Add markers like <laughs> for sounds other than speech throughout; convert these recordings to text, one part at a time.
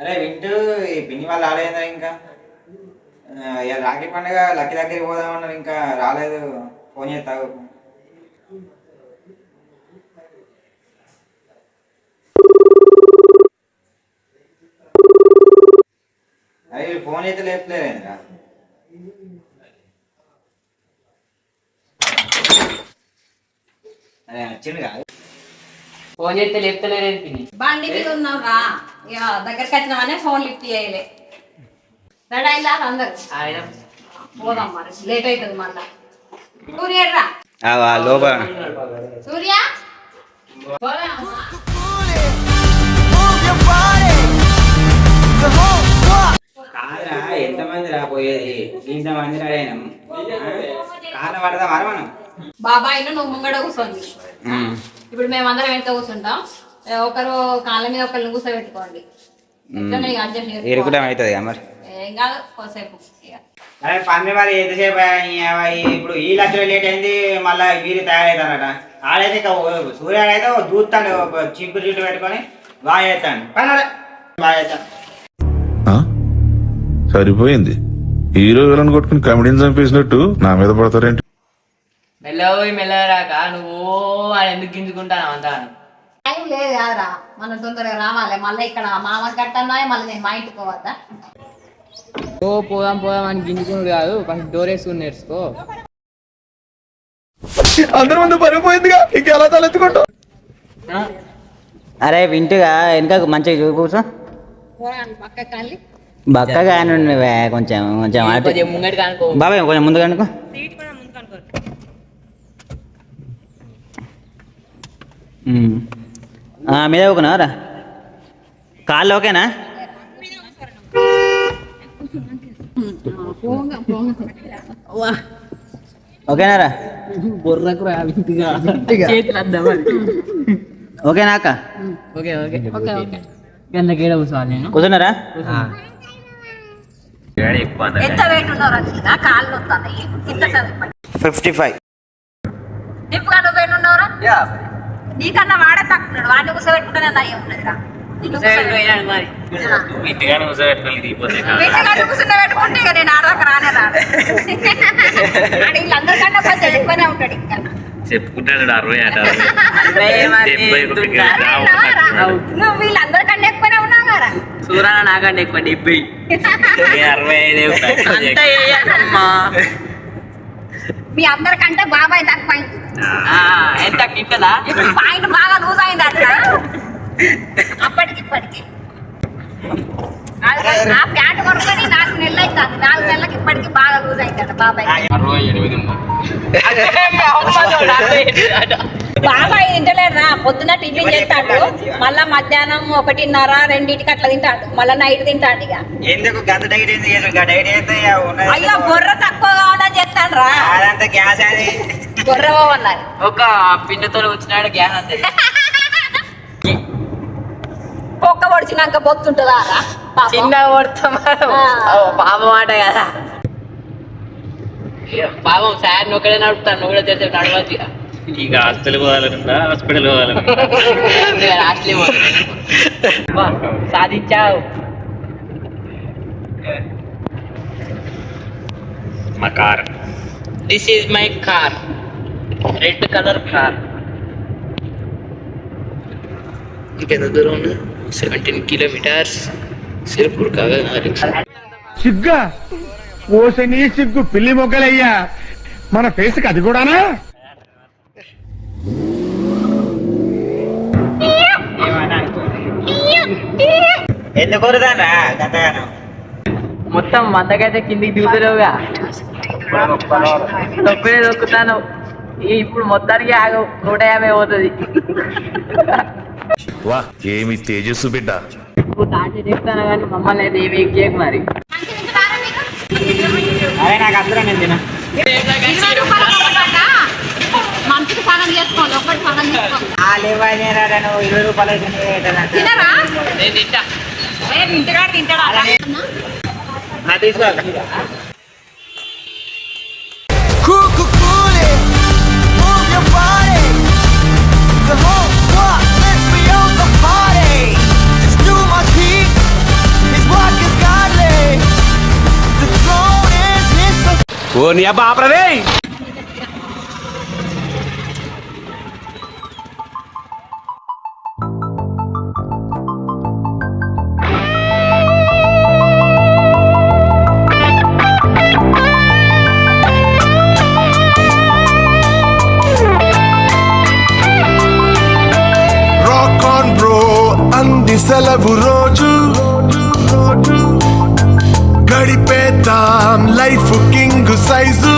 అరే వింటూ ఈ పిన్ని వాళ్ళు రాలేదా ఇంకా? రాఖీ పండుగ లక్కీ దగ్గరికి పోదామన్నారు ఇంకా రాలేదు. ఫోన్ చేస్తావు అరే వీళ్ళు ఫోన్ అయితే లేపలేదు ఇంకా అరే వచ్చిండు కాదు. ఫోన్ చేస్తే లేపుతలేరు పిన్ని? బండి మీద ఉన్నాం రా దగ్గరికి వచ్చినామనే ఫోన్ లిఫ్ట్ చేయలే. రెడీ అయిందా అందరు. పోదాం మరి లేట్ అవుతుంది మళ్ళా. సూర్య రా. సూర్య? ఎంతమంది రా పోయేది ఇంతమంది రాయనం. కాళ్ళ పడదాం అర మనం బాబాయ్ నువ్వు ముంగడ కూర్చోండి. ఇప్పుడు మేమందరం వెంట కూర్చుంటాం. ఒకరు కాళ్ళ మీద ఒకరిని కూర్చోబెట్టుకోండి. ఇరుకుటం అవుతుంది మరి? ఏం కాదు. అరే పంది మరి ఎంతసేపు ఇప్పుడు ఈ లక్షలు లేట్ అయింది మళ్ళీ వీరు తయారవుతారట ఆడైతే ఇక ఓ- సూర్యుడు అయితే ఓ దూస్తాడు చింపురు చుట్టూ పెట్టుకొని బాగా చేస్తాడు పని బాగా? సరిపోయింది. హీరో విలన్ కొట్టుకుని కమెడీని చంపేసినట్టు నా మీద పడతారేంటి? మెల్లగా పోయి మెల్లగా రాక నువ్వు ఆయన ఎందుకు గింజుకుంటాను అంతా టైం లేదు కాదురా మనం తొందరగా రావాలి. మళ్ళీ ఇక్కడ మామ కట్టన్నా మళ్ళీ నేను మా ఇంటికి పోవద్దా? ఓ పోదాం పోదాం అని గింజుకున్నాడు కాదు. ఫస్ట్ డోర్ వేసుకుని నేర్చుకో. అందరి ముందు పడిపోయిందిగా. ఇంకెలా తలెత్తుకుంటావు? అరే వింటుగా. వెనక మంచిగా చూ కూర్చో. పక్క కాలి. బక్కగా నువ్వే కొంచెం కొంచెం అటు. కొంచెం ముంగటి కానుకో. బాబాయ్ మీద ఊకున్నావరా కాళ్ళు ఓకేనా? ఓకేనారా బొర్రకు ఓకేనా అక్క? Okay okay. ఓకే ఓకే కిందకేడ కూర్చోవాలి నేను. కూర్చున్నారా? ఎంత వెయిట్ కాళ్ళు ఫిఫ్టీ ఫైవ్. నిప్పుగా నువ్వు వెయిట్ ఉన్నావురా? నీకన్నా వాడే తక్కున్నాడు వాడిని కూర్చోబెట్టుకుంటే అయ్యి ఉన్నదిరా నిన్ను కూర్చోబెట్టు- మరి. వీటిగాడు కూర్చుండబెట్టుకుంటే ఇక నేను ఆడదాకా రానే రాను ఆడ వీళ్ళందరికన్నా కొంచెం ఎక్కువనే ఉంటాడు ఇంకా. చెప్పుకుంటాడు అరవై అట డెబ్బై ఒకటి నువ్వు వీళ్ళందరికన్నా ఎక్కువనే ఉన్నావు కదా. సూరాన నాకంటే ఎక్కువ డెబ్బై. అరవై ఐదే మీ అందరికంటే బాబాయ్ అయింది. ఆ, ఎంత పాయింట్ బాగా లూజ్ అయింది అట్లా. అప్పటికి ఇప్పటికి. ఆ- ప్యాంట్ కొనుక్కొని నెలలు అవుతుంది నాలుగు నెలలకి ఇప్పటికి బాగా లూజ్ అవుతాడు బాబాయ్. అరవై ఎనిమిది బాబాయ్ తింటలేరా పొద్దున టిఫిన్ చేస్తాడు. మళ్ళా మధ్యాహ్నం ఒకటిన్నర రెండింటికి అట్లా తింటాడు. మళ్ళా నైట్ తింటాడు ఇక. ఎందుకు? గంత డైట్ ఏంది డైట్ అయితే అయ్యో బొర్ర తక్కువ కావాలని చెప్తాను రా అదంతా గ్యాస్ అది. బొర్ర అన్నారు ఒక పిండితో వచ్చినాడు గ్యాస్ అంతే. <laughs> కుక్క పొడిచినాక బొత్తుంటుందా రా. చిన్న కొడతాం ఆ. పాపం మాట కదా. పాపం సార్ ఒకడే నడుపుతాను నువ్వు కూడా తెలిసి నడవచ్చు ఇక. హాస్టల్ పోవాలనుందా? హాస్పిటల్ పోదు. అబ్బా, సాధించావు. మా car. This is my car red colour car ఇంకెంత దూరం ఉన్నా? సెవెంటీన్ కిలోమీటర్స్ సిరుపూర్ కాగా సిగ్గా ఓసని సిగ్గు పిల్లి మొగ్గలయ్యా. మన ఫేస్కి అది కూడానా? గంతగానం? మొత్తం మందకైతే కిందికి దిగుతలేవుగా. తొక్కునే తొక్కుతాను. ఈ ఇప్పుడు మొత్తానికి ఆగవు నూట యాభై పోతుంది. వా ఏమి తేజస్సు బిడ్డ. ఇప్పుడు తాటి చెప్తాను కానీ మమ్మల్ని అయితే ఏమి ఎక్కేయకు మరి. అరే నాకు అందరం నేను తిన? మనిషికి సగం సగం నువ్వు ఇరవై రూపాయలు తినరా? ఇంటికాడ తింటాడా? తీసుకో. ఓ నీ అబ్బా ఆపరదే. గడిపేద్దాం లైఫ్ కింగ్ సైజు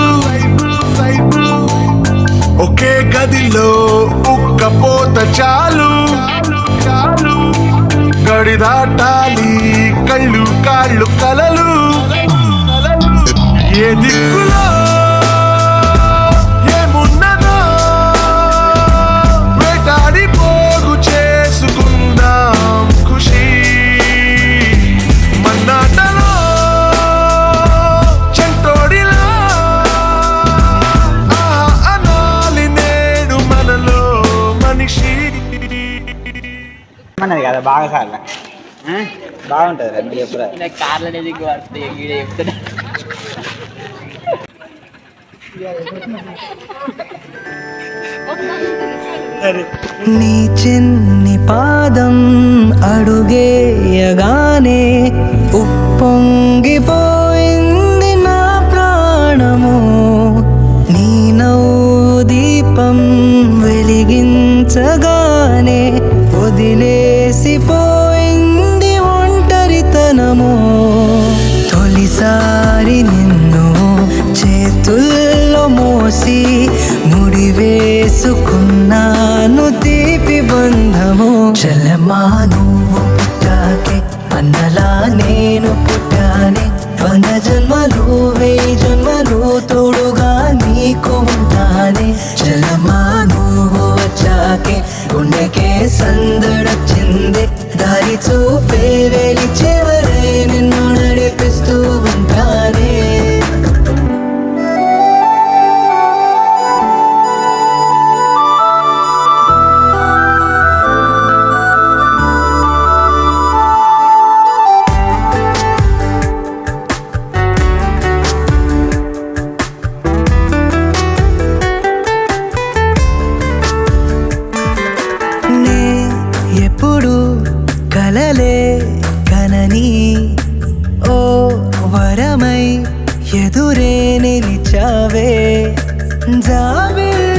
ఒకే గదిలో ఉక్కపోత చాలు. గడి దాటాలి. కళ్ళు కాళ్ళు కలలు. ఏ దిక్కు బాగా సార్లు. బాగుంటుంది రా మీరు ఎప్పుడు నాకు కార్లు అనేది వీడియో చెప్తున్నా. నీ చిన్ని పాదం అడుగేయగానే నిలిచావే. జావే